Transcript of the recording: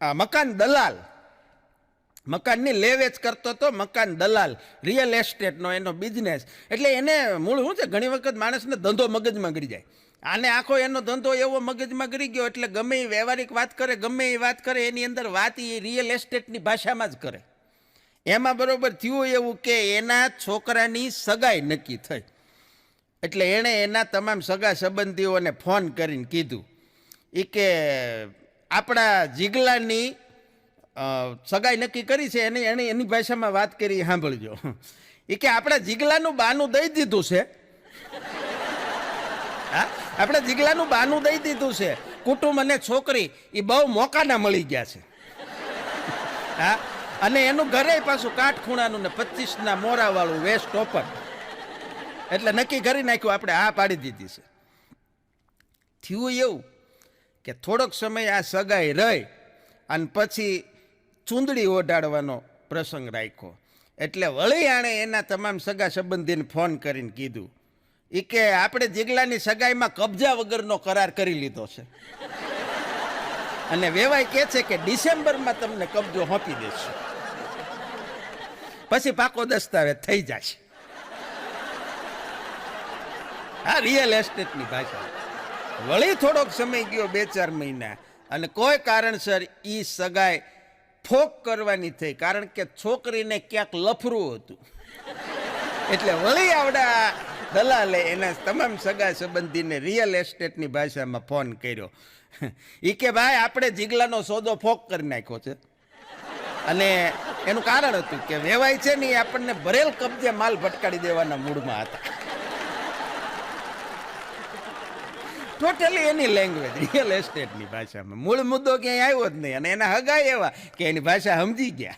આ મકાન દલાલ. મકાનની લે વેચ કરતો તો મકાન દલાલ. રિયલ એસ્ટેટનો એનો બિઝનેસ એટલે એને મૂળ શું છે? ઘણી વખત માણસને ધંધો મગજમાં ગળી જાય. આને આખો એનો ધંધો એવો મગજમાં ગળી ગયો એટલે ગમે એ વ્યવહારિક વાત કરે, ગમે એ વાત કરે, એની અંદર વાત એ રિયલ એસ્ટેટની ભાષામાં જ કરે. એમાં બરાબર થયું એવું કે એના છોકરાની સગાઈ નક્કી થઈ. એટલે એણે એના તમામ સગા સંબંધીઓને ફોન કરીને કીધું. એ કે આપણા જીગલાની સગાઈ નક્કી કરી છે, એની એણે એની ભાષામાં વાત કરી, સાંભળજો. એ કે આપણા જીગલાનું બાનું દઈ દીધું છે. હા? આપણે જીગલાનું બાનું દઈ દીધું છે. કુટુંબ અને છોકરી એ બહુ મોકાના મળી ગયા છે. હા? અને એનું ઘરે પાછું કાઠખૂણાનું ને પચીસના મોરાવાળું વેસ્ટ ઓપન. એટલે નક્કી કરી નાખ્યું, આપણે આ પાડી દીધી છે. થયું એવું. કે થોડોક સમય આ સગાઈ રહી અને પછી ચૂંદડી ઓઢાડવાનો પ્રસંગ રાખ્યો. એટલે વળી આણે એના તમામ સગા સંબંધીને ફોન કરીને કીધું એ કે આપણે જીગલાની સગાઈમાં કબજા વગરનો કરાર કરી લીધો છે. અને વેવાય કહે છે કે ડિસેમ્બરમાં તમને કબજો સોંપી દેશે. પછી પાકો દસ્તાવેજ થઈ જશે. આ રિયલ એસ્ટેટની ભાષા. વળી થોડોક સમય ગયો બે ચાર મહિના. અને કોઈ કારણસર એ સગાઈ ફોક કરવાની થઈ, કારણ કે છોકરીને ક્યાંક લફરું હતું. એટલે વળી આવડા દલાલે એના તમામ સગા સંબંધીને રિયલ એસ્ટેટની ભાષામાં ફોન કર્યો. એ કે, ભાઈ, આપણે જીગલાનો સોદો ફોક કરી નાખ્યો છે. અને એનું કારણ હતું કે વેવાય છે ને એ આપણને ભરેલ કબજે માલ ભટકાડી દેવાના મૂડમાં હતા. ટોટલી એની લેંગ્વેજ રિયલ એસ્ટેટની ભાષામાં. મૂળ મુદ્દો ક્યાંય આવ્યો જ નહીં. અને એના હગાય એવા કે એની ભાષા સમજી ગયા.